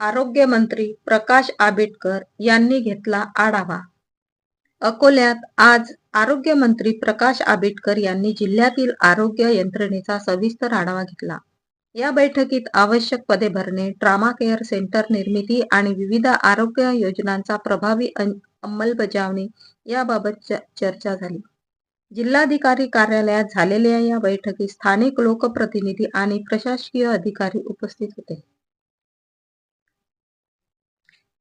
आरोग्यमंत्री प्रकाश आंबेडकर यांनी घेतला आढावा. अकोल्यात आज आरोग्यमंत्री प्रकाश आंबेडकर यांनी जिल्ह्यातील आरोग्य यंत्रणेचा सविस्तर आढावा घेतला. या बैठकीत आवश्यक पदे भरणे ट्रामा केअर सेंटर निर्मिती आणि विविध आरोग्य योजनांचा प्रभावी अंमलबजावणी याबाबत च- चर्चा झाली. जिल्हाधिकारी कार्यालयात झालेल्या या बैठकीत स्थानिक लोकप्रतिनिधी आणि प्रशासकीय अधिकारी उपस्थित होते.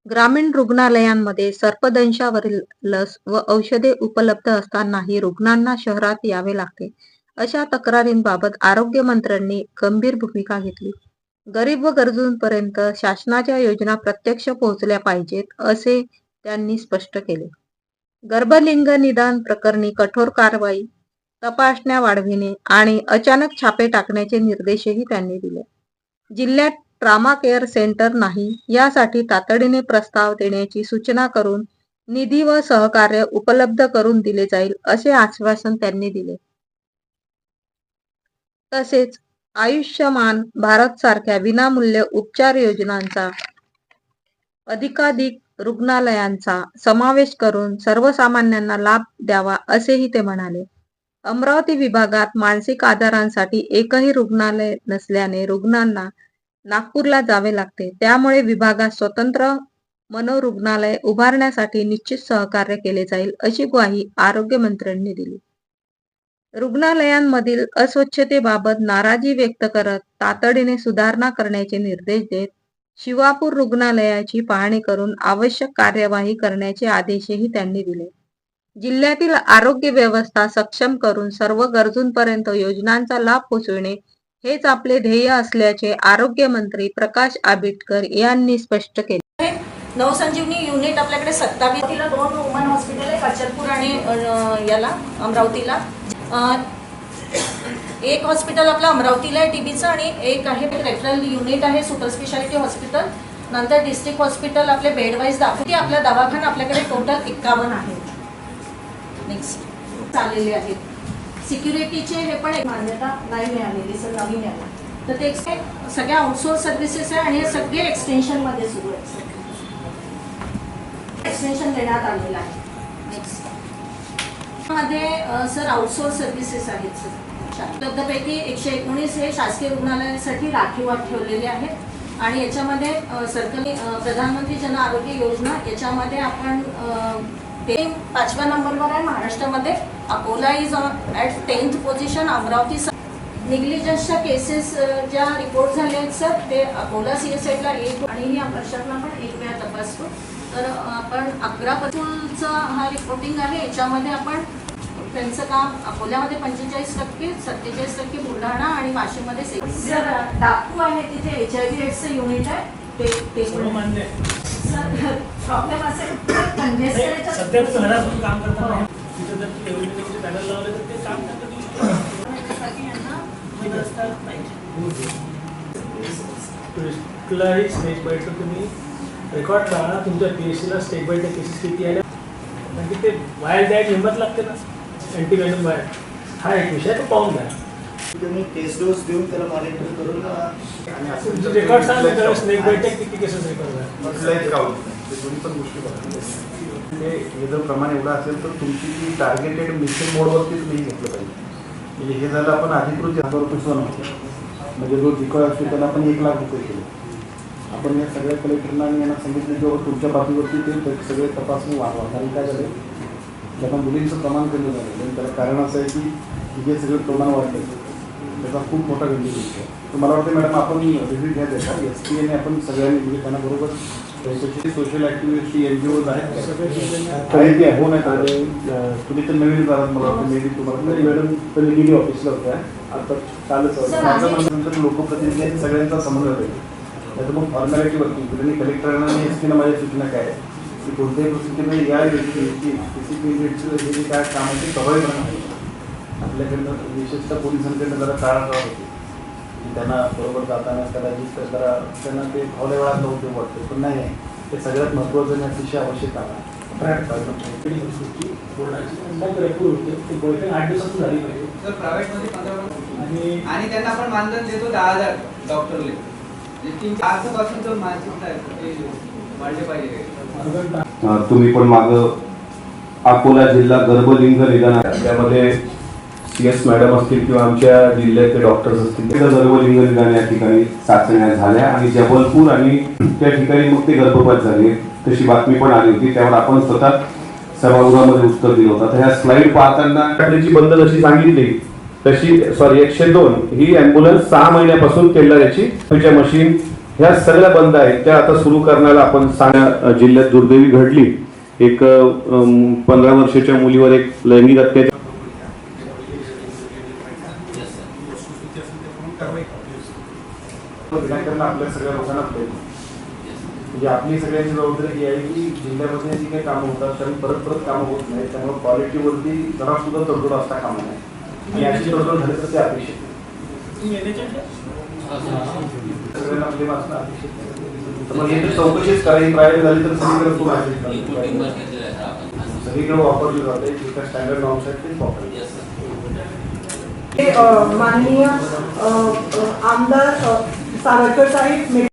ग्रामीण रुग्णालयांमध्ये सर्पदंशावरील लस व औषधे उपलब्ध असतानाही रुग्णांना शहरात यावे लागते. अशा तक्रारींबाबत आरोग्यमंत्र्यांनी गंभीर भूमिका घेतली. गरीब व गरजूंपर्यंत शासनाच्या योजना प्रत्यक्ष पोहोचल्या पाहिजेत असे त्यांनी स्पष्ट केले. गर्भलिंग निदान प्रकरणी कठोर कारवाई तपासण्या वाढविणे आणि अचानक छापे टाकण्याचे निर्देशही त्यांनी दिले. जिल्ह्यात ट्रामा केअर सेंटर नाही यासाठी तातडीने प्रस्ताव देण्याची सूचना करून निधी व सहकार्य उपलब्ध करून दिले जाईल असे आश्वासन त्यांनी दिले. तसेच आयुष्यमान भारत सारख्या विनामूल्य उपचार योजनांचा अधिकाधिक रुग्णालयांचा समावेश करून सर्वसामान्यांना लाभ द्यावा असेही ते म्हणाले. अमरावती विभागात मानसिक आजारांसाठी एकही रुग्णालय नसल्याने रुग्णांना नागपूरला जावे लागते. त्यामुळे विभागात स्वतंत्र मनोरुग्णालय उभारण्यासाठी निश्चित सहकार्य केले जाईल अशी ग्वाही आरोग्यमंत्र्यांनी दिली. रुग्णालयांमधील अस्वच्छतेबाबत नाराजी व्यक्त करत तातडीने सुधारणा करण्याचे निर्देश देत शिवापूर रुग्णालयाची पाहणी करून आवश्यक कार्यवाही करण्याचे आदेशही त्यांनी दिले. जिल्ह्यातील आरोग्य व्यवस्था सक्षम करून सर्व गरजूंपर्यंत योजनांचा लाभ पोहोचविणे हेच आपले ध्येय असल्याचे आरोग्यमंत्री प्रकाश आंबेडकर यांनी स्पष्ट केले. नवसंजीवनी युनिट आपल्याकडे सत्तावीस तिला दोन वुमन हॉस्पिटल आहे अचलपूर आणि याला अमरावतीला. एक हॉस्पिटल आपलं अमरावतीला आहे टीबीचं आणि एक आहे रेफरल युनिट आहे सुपर स्पेशालिटी हॉस्पिटल नंतर डिस्ट्रिक्ट हॉस्पिटल आपले बेडवाईज दाखवते. आपला दवाखाना आपल्याकडे टोटल एक्कावन्न आहे. नेक्स्ट चाललेले आहेत. सिक्युरिटीचे हे पण एक मान्यता नाही मिळालेली सर नवीन आहे. तर ते सगळ्या आउटसोर्स सर्व्हिसेस आहे आणि हे सगळे एक्सटेन्शनमध्ये सुरू आहेत. एक्सटेन्शन देण्यात आलेलं आहे. मध्ये सर आउटसोर्स सर्व्हिसेस आहेत सर. उपलब्धपैकी एकशे एकोणीस हे शासकीय रुग्णालयासाठी राखीव ठेवलेले आहेत आणि याच्यामध्ये सरकारी प्रधानमंत्री जन आरोग्य योजना याच्यामध्ये आपण ते पाचव्या नंबरवर आहे. महाराष्ट्रामध्ये Akola is at tenth position Amravati निग्लिजन्सच्या cases ज्या रिपोर्ट झाले आहेत सर ते अकोला सी एस आयला एक आणि ही वर्षातला पण एक वेळा तपासतो. तर आपण अकरा पतूलचा हा रिपोर्टिंग आहे. याच्यामध्ये आपण त्यांचं काम अकोल्यामध्ये पंचेचाळीस टक्के सत्तेचाळीस टक्के बुलढाणा आणि वाशिममध्ये सर डाकू आहे तिथे एच आय व्ही एडचं युनिट आहे. ते ते प्रॉब्लेम असेल कंजेस्ट नाही, सध्या तुम्ही घरातून काम करता नाही. तिथं जर तुम्ही एव्हिडेन्सचे पॅनल लावले तर ते काम करता देऊ शकता. कुठलाही स्टेज बाईटचं तुम्ही रेकॉर्ड करा तुमच्या पी एस सीला स्टेज बाय केसेस किती आल्या कारण की ते बाहेर द्यायची हिंमत लागते ना? अँटीवेनम बाहेर हा एक विषय तो पाहून घ्या तुम्ही टेस्ट डोस देऊन त्याला मॉनिटर करून आणि असं तुमचे रेकॉर्ड सांगा त्यावेळेस स्नेक बाईट किती केसेस रेकॉर्ड आहे कुठलाही काउंट नाही. ते दोन्ही पण गोष्टी बघा ते हे जर प्रमाण एवढं असेल तर तुमची ती टार्गेटेड मिशन मोडवरती तुम्ही घेतलं पाहिजे. म्हणजे हे झालं आपण अधिकृत हजार रुपये सोनं म्हणजे जो जिकळ असतो त्याला आपण एक लाख रुपये केले. आपण या सगळ्या कलेक्टरना आणि यांना सांगितलं की तुमच्या बाजूवरती ते सगळे तपासणी वाढवा. कारण काय झालं? त्याला मुलींचं प्रमाण कमी झालं. आणि त्याला कारण असं आहे की हे जे सगळं प्रमाण वाढलं त्याचा खूप मोठा गंभीर विषय आहे. तर मला वाटतं मॅडम आपण रिव्ह्यू घ्या त्याचा. एस पी एने आपण सगळ्यांनी म्हणजे त्यांना बरोबर social activity N G Os आहेत काही ते हो आणि अं, तुम्ही तर नवीन झालात मला वाटतं मे बी तुम्हाला नाही, मॅडम तर निगेटिव्ह ऑफिसला होत्या. आता चालत Sir, माझं आम्ही- म्हणणं नंतर लोकप्रतिनिधी सगळ्यांचा समन्वय होईल नाही तर मग फॉर्मॅलिटी वरती. त्यांनी कलेक्टरांना आणि एस पीला माझ्या सूचना काय आहे की कोणत्याही परिस्थितीमध्ये या हे जे काय काम आहे ते प्रभावी करणार आपल्याकडनं विशेषतः पोलिसांकडनं जरा टाळाटाळ होते त्यांना बरोबर जाताना कदाचित जरा त्यांना ते फावल्या वेळात नव्हते वाटते. पण नाही आहे ते सगळ्यात महत्त्वाचं आणि अतिशय आवश्यक आहे. आणि आणि त्यांना आपण मानधन देतो दहा हजार डॉक्टरले. अ, तुम्ही पण माग अकोला जिल्हा गर्भलिंग निदान आहे. त्यामध्ये एस मॅडम असतील किंवा आमच्या जिल्ह्यातले डॉक्टर्स असतील ते गर्भलिंग निदान या ठिकाणी चाचण्या झाल्या आणि जबलपूर आणि त्या ठिकाणी मग ते गर्भपात झाले. तशी बातमी पण आली होती. त्यावर आपण स्वतः सभागृहामध्ये उत्तर दिलं होतं. तर ह्या स्लाइड पाहताना त्याची बंद जशी सांगितली तशी सॉरी एकशे दोन. ही अँब्युलन्स सहा महिन्यापासून केल्याची मशीन ह्या सगळ्या बंद आहेत. त्या आता सुरू करण्याला आपण सांगा जिल्ह्यात दुर्दैवी घडली. एक पंधरा वर्षाच्या मुलीवर एक लैंगिक अत्याचार विनाकारण आपल्या सगळ्या लोकांना पाहिजे म्हणजे आपली सगळ्यांची जबाबदारी ही आहे की जिल्ह्यामध्ये जी काही कामं होतात त्यांनी परत परत कामं होत नाहीत त्यामुळे क्वालिटीवरती जरा सुद्धा तडजोड असता कामा नाही आणि याची तडजोड झाली तर ते अपेक्षित सगळ्यांना आपले वाचणं अपेक्षित मग हे चौकशीच करायची ट्रायल झाली तर सगळीकडे खूप आहे. सगळीकडे वापरली जाते जे काही स्टँडर्ड नॉर्म्स आहेत तेच वापरले हे, माननीय अ, अ, आमदार सावरकर साहेब